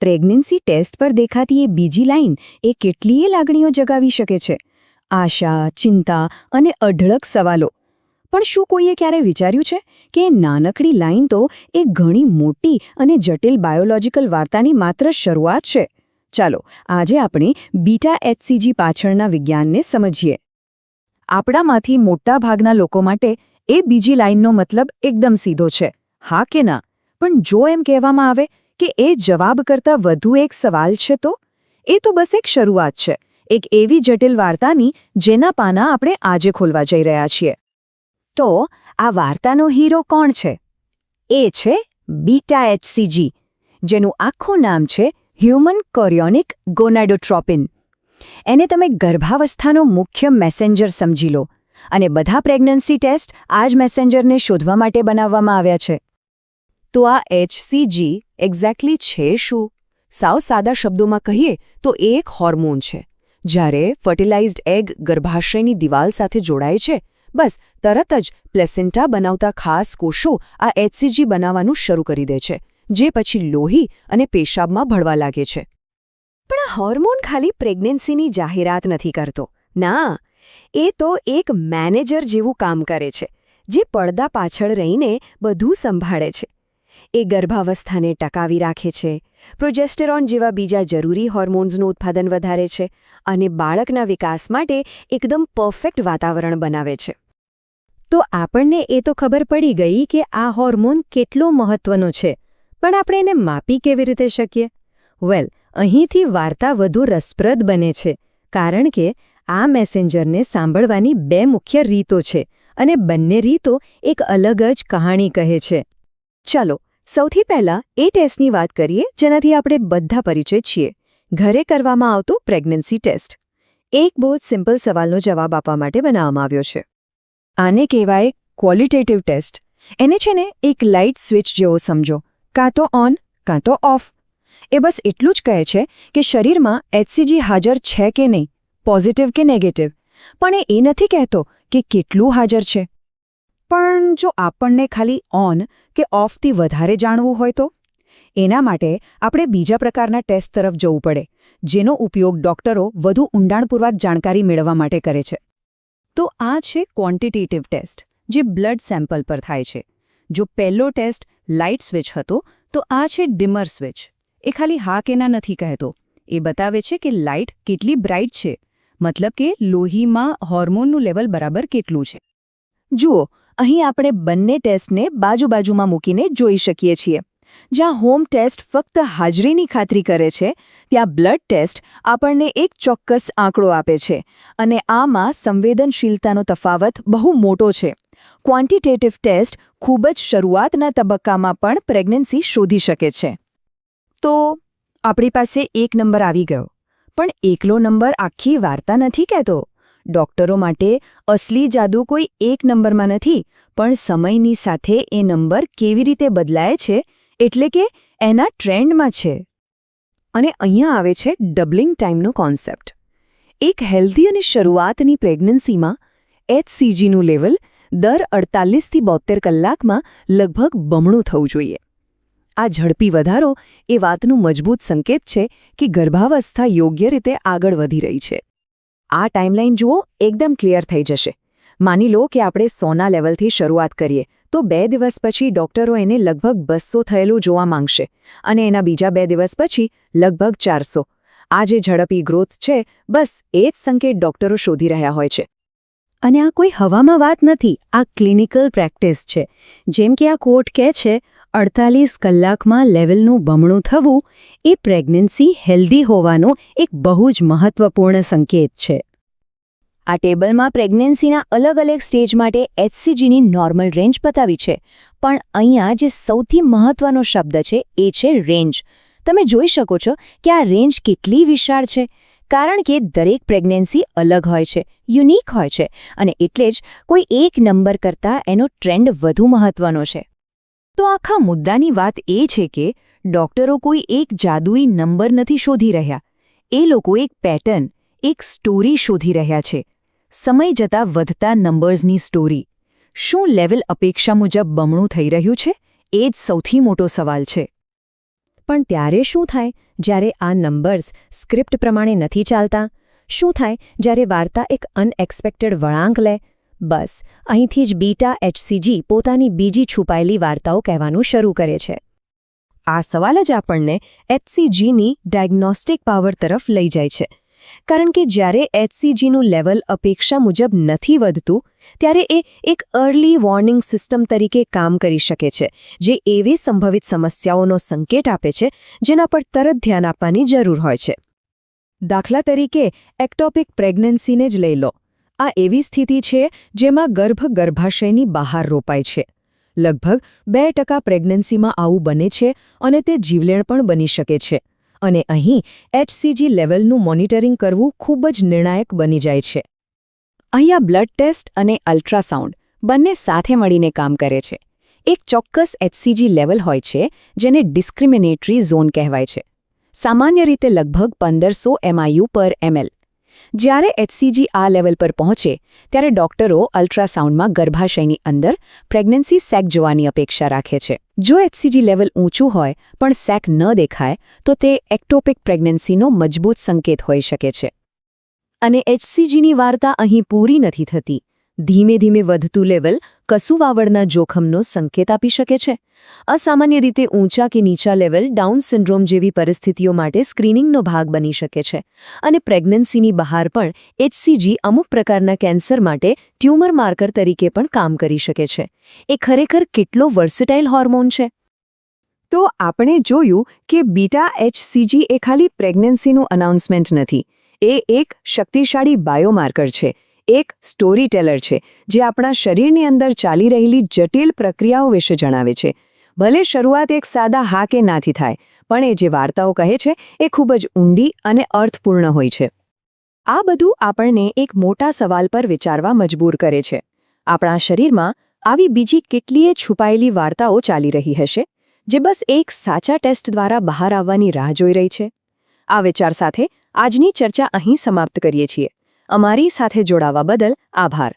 Pregnancy test પર દેખાતી એ બીજી લાઈન એ કેટલીય લાગણીઓ જગાવી શકે છે. આશા, ચિંતા અને અઢળક સવાલો. પણ શું કોઈએ ક્યારે વિચાર્યું છે કે નાનકડી લાઈન તો એ ઘણી મોટી અને જટિલ બાયોલોજિકલ વાર્તાની માત્ર શરૂઆત છે? ચાલો, આજે આપણે બીટા એચસીજી પાછળના વિજ્ઞાનને સમજીએ. આપણામાંથી મોટાભાગના લોકો માટે એ બીજી લાઇનનો મતલબ એકદમ સીધો છે. હા કે ના? પણ જો એમ કહેવામાં આવે કે એ જવાબ કરતાં વધુ એક સવાલ છે તો? એ તો બસ એક શરૂઆત છે. એક એવી જટિલ વાર્તાની જેના પાના આપણે આજે ખોલવા જઈ રહ્યા છીએ. તો, આ વાર્તાનો હીરો કોણ છે? એ છે બીટા એચસીજી જેનું આખું નામ છે હ્યુમન કોરિયોનિક ગોનાડોટ્રોપિન એને તમે ગર્ભાવસ્થાનો મુખ્ય મેસેન્જર સમજી લો અને બધા પ્રેગ્નન્સી ટેસ્ટ આ જ મેસેન્જરને શોધવા માટે બનાવવામાં આવ્યા છે. તો આ એચસીજી એક્ઝેક્ટલી છે શું? સાવ સાદા શબ્દોમાં કહીએ તો એ એક હોર્મોન છે, જ્યારે ફર્ટિલાઇઝ્ડ એગ ગર્ભાશયની દિવાલ સાથે જોડાય છે. બસ, તરત જ પ્લેસેન્ટા બનાવતા ખાસ કોષો આ એચસીજી બનાવવાનું શરૂ કરી દે છે, જે પછી લોહી અને પેશાબમાં ભળવા લાગે છે. પણ આ હોર્મોન ખાલી પ્રેગ્નન્સીની જાહેરાત નથી કરતો. ના, એ તો એક મેનેજર જેવું કામ કરે છે, જે પડદા પાછળ રહીને બધું સંભાળે છે. એ ગર્ભાવસ્થાને ટકાવી રાખે છે. પ્રોજેસ્ટેરોન જેવા બીજા જરૂરી હોર્મોન્સનું ઉત્પાદન વધારે છે અને બાળકના વિકાસ માટે એકદમ પરફેક્ટ વાતાવરણ બનાવે છે. તો આપણને એ તો ખબર પડી ગઈ કે આ હોર્મોન કેટલો મહત્વનો છે, પણ આપણે એને માપી કેવી રીતે શકીએ? વેલ, અહીંથી વાર્તા વધુ રસપ્રદ બને છે, કારણ કે આ મેસેન્જરને સાંભળવાની બે મુખ્ય રીતો છે અને બંને રીતો એક અલગ જ કહાણી કહે છે. ચાલો સૌથી પહેલા એ ટેસ્ટની વાત કરીએ, જેનાથી આપણે બધા પરિચય છીએ. ઘરે કરવામાં આવતો પ્રેગ્નન્સી ટેસ્ટ. એક બહુ જ સિમ્પલ સવાલનો જવાબ આપવા માટે બનાવવામાં આવ્યો છે. આને કહેવાય ક્વોલિટેટિવ ટેસ્ટ. એને છે ને એક લાઇટ સ્વિચ જેવો સમજો. કાં તો ઓન, કાં તો ઓફ. એ બસ એટલું જ કહે છે કે શરીરમાં એચસીજી હાજર છે કે નહીં, પોઝિટિવ કે નેગેટિવ. પણ એ નથી કહેતો કે કેટલું હાજર છે. પણ જો આપણને ખાલી ઓન કે ઓફથી વધારે જાણવું હોય તો? એના માટે આપણે બીજા પ્રકારના ટેસ્ટ તરફ જવું પડે, જેનો ઉપયોગ ડોક્ટરો વધુ ઊંડાણપૂર્વક જાણકારી મેળવવા માટે કરે છે. તો આ છે ક્વોન્ટિટેટિવ ટેસ્ટ જે બ્લડ સેમ્પલ પર થાય છે. જો પહેલો ટેસ્ટ લાઇટ સ્વિચ હતો, તો આ છે ડિમર સ્વિચ એ ખાલી હા કે ના નથી કહેતો. એ બતાવે છે કે લાઇટ કેટલી બ્રાઇટ છે. મતલબ કે લોહીમાં હોર્મોનનું લેવલ બરાબર કેટલું છે. જુઓ અહીં આપણે બંને ટેસ્ટને બાજુ બાજુમાં મૂકીને જોઈ શકીએ છીએ. જ્યાં હોમ ટેસ્ટ ફક્ત હાજરીની ખાતરી કરે છે, ત્યાં બ્લડ ટેસ્ટ આપણને એક ચોક્કસ આંકડો આપે છે અને આમાં સંવેદનશીલતાનો તફાવત બહુ મોટો છે. ક્વોન્ટિટેટિવ ટેસ્ટ ખૂબ જ શરૂઆતના તબક્કામાં પણ પ્રેગ્નન્સી શોધી શકે છે. તો, આપણી પાસે એક નંબર આવી ગયો, પણ એકલો નંબર આખી વાર્તા નથી કહેતો. ડોક્ટરો માટે અસલી જાદુ કોઈ એક નંબરમાં નથી, પણ સમયની સાથે એ નંબર કેવી રીતે બદલાય છે એટલે કે એના ટ્રેન્ડમાં છે. અને અહીંયા આવે છે ડબલિંગ ટાઈમનો કોન્સેપ્ટ. એક હેલ્ધી અને શરૂઆતની પ્રેગ્નન્સીમાં એચસીજીનું લેવલ દર અડતાલીસથી બોતેર કલાકમાં લગભગ બમણું થવું જોઈએ. આ ઝડપી વધારો એ વાતનું મજબૂત સંકેત છે કે ગર્ભાવસ્થા યોગ્ય રીતે આગળ વધી રહી છે. આ ટાઈમલાઈન જુઓ, એકદમ ક્લિયર થઈ જશે. માની લો કે આપણે સોના લેવલથી શરૂઆત કરીએ, તો બે દિવસ પછી ડોક્ટરો એને લગભગ બસો થયેલું જોવા માંગશે અને એના બીજા બે દિવસ પછી લગભગ ચારસો. આ જે ઝડપી ગ્રોથ છે, બસ એ જ સંકેત ડોક્ટરો શોધી રહ્યા હોય છે. અને આ કોઈ હવામાં વાત નથી, આ ક્લિનિકલ પ્રેક્ટિસ છે. જેમ કે આ કોર્ટ કહે છે અડતાલીસ કલાકમાં લેવલનું બમણું થવું એ પ્રેગ્નન્સી હેલ્ધી હોવાનો એક બહુ જ મહત્વપૂર્ણ સંકેત છે. આ ટેબલમાં પ્રેગ્નન્સીના અલગ અલગ સ્ટેજ માટે એચસીજીની નોર્મલ રેન્જ બતાવી છે, પણ અહીંયા જે સૌથી મહત્વનો શબ્દ છે એ છે રેન્જ. તમે જોઈ શકો છો કે આ રેન્જ કેટલી વિશાળ છે, કારણ કે દરેક પ્રેગ્નન્સી અલગ હોય છે, યુનિક હોય છે, અને એટલે જ કોઈ એક નંબર કરતાં એનો ટ્રેન્ડ વધુ મહત્વનો છે. તો આખા મુદ્દાની વાત એ છે કે ડોક્ટરો કોઈ એક જાદુઈ નંબર નથી શોધી રહ્યા. એ લોકો એક પેટર્ન, એક સ્ટોરી શોધી રહ્યા છે. સમય જતાં વધતા નંબર્સની સ્ટોરી. શું લેવલ અપેક્ષા મુજબ બમણું થઈ રહ્યું છે? એ જ સૌથી મોટો સવાલ છે. પણ ત્યારે શું થાય જ્યારે આ નંબર્સ સ્ક્રિપ્ટ પ્રમાણે નથી ચાલતા? શું થાય જ્યારે વાર્તા એક અનએક્સપેક્ટેડ વળાંક લે? બસ, અહીંથી જ બીટા એચસીજી પોતાની બીજી છુપાયેલી વાર્તાઓ કહેવાનું શરૂ કરે છે. આ સવાલ જ આપણને એચસીજીની ડાયગ્નોસ્ટિક પાવર તરફ લઈ જાય છે. કારણ કે જ્યારે એચસીજીનું લેવલ અપેક્ષા મુજબ નથી વધતું, ત્યારે એ એક અર્લી વોર્નિંગ સિસ્ટમ તરીકે કામ કરી શકે છે, જે એવી સંભવિત સમસ્યાઓનો સંકેત આપે છે, જેના પર તરત ધ્યાન આપવાની જરૂર હોય છે. દાખલા તરીકે, એક્ટોપિક પ્રેગ્નન્સીને જ લઈ લો. આ એવી સ્થિતિ છે જેમાં ગર્ભ ગર્ભાશયની બહાર રોપાય છે. લગભગ બે ટકા પ્રેગ્નન્સીમાં આવું બને છે અને તે જીવલેણ પણ બની શકે છે. અને અહીં એચસીજી લેવલનું મોનિટરિંગ કરવું ખૂબ જ નિર્ણાયક બની જાય છે. અહીંયા બ્લડ ટેસ્ટ અને અલ્ટ્રાસાઉન્ડ બંને સાથે મળીને કામ કરે છે. એક ચોક્કસ એચસીજી લેવલ હોય છે જેને ડિસ્ક્રિમિનેટરી ઝોન કહેવાય છે. સામાન્ય રીતે લગભગ પંદરસો એમઆઈયુ પર એમએલ જ્યારે એચસીજી આ લેવલ પર પહોંચે, ત્યારે ડોક્ટરો અલ્ટ્રાસાઉન્ડમાં ગર્ભાશયની અંદર પ્રેગ્નન્સી સેક જોવાની અપેક્ષા રાખે છે. જો એચસીજી લેવલ ઊંચું હોય, પણ સેક ન દેખાય, તો તે એક્ટોપિક પ્રેગ્નન્સીનો મજબૂત સંકેત હોઈ શકે છે. અને એચસીજીની વાર્તા અહીં પૂરી નથી થતી. ધીમે ધીમે વધતું લેવલ કસુવાવડના જોખમનો સંકેત આપી શકે છે. અસામાન્ય રીતે ઊંચા કે નીચા લેવલ ડાઉન સિન્ડ્રોમ જેવી પરિસ્થિતિઓ માટે સ્ક્રીનિંગનો ભાગ બની શકે છે. અને પ્રેગ્નન્સીની બહાર પણ એચસીજી અમુક પ્રકારના કેન્સર માટે ટ્યુમર માર્કર તરીકે પણ કામ કરી શકે છે. એ ખરેખર કેટલો વર્સેટાઇલ હોર્મોન છે? તો આપણે જોયું કે બીટા એચસીજી એ ખાલી પ્રેગ્નન્સીનું અનાઉન્સમેન્ટ નથી. એ એક શક્તિશાળી બાયોમાર્કર છે. એક સ્ટોરી ટેલર છે, જે આપણા શરીરની અંદર ચાલી રહેલી જટિલ પ્રક્રિયાઓ વિશે જણાવે છે. ભલે શરૂઆત એક સાદા હા કે નાથી થાય, પણ એ જે વાર્તાઓ કહે છે, એ ખૂબ જ ઊંડી અને અર્થપૂર્ણ હોય છે. આ બધું આપણને એક મોટા સવાલ પર વિચારવા મજબૂર કરે છે. આપણા શરીરમાં આવી બીજી કેટલીય છુપાયેલી વાર્તાઓ ચાલી રહી હશે, જે બસ એક સાચા ટેસ્ટ દ્વારા બહાર આવવાની રાહ જોઈ રહી છે? આ વિચાર સાથે આજની ચર્ચા અહીં સમાપ્ત કરીએ છીએ. અમારી સાથે જોડાવા બદલ આભાર.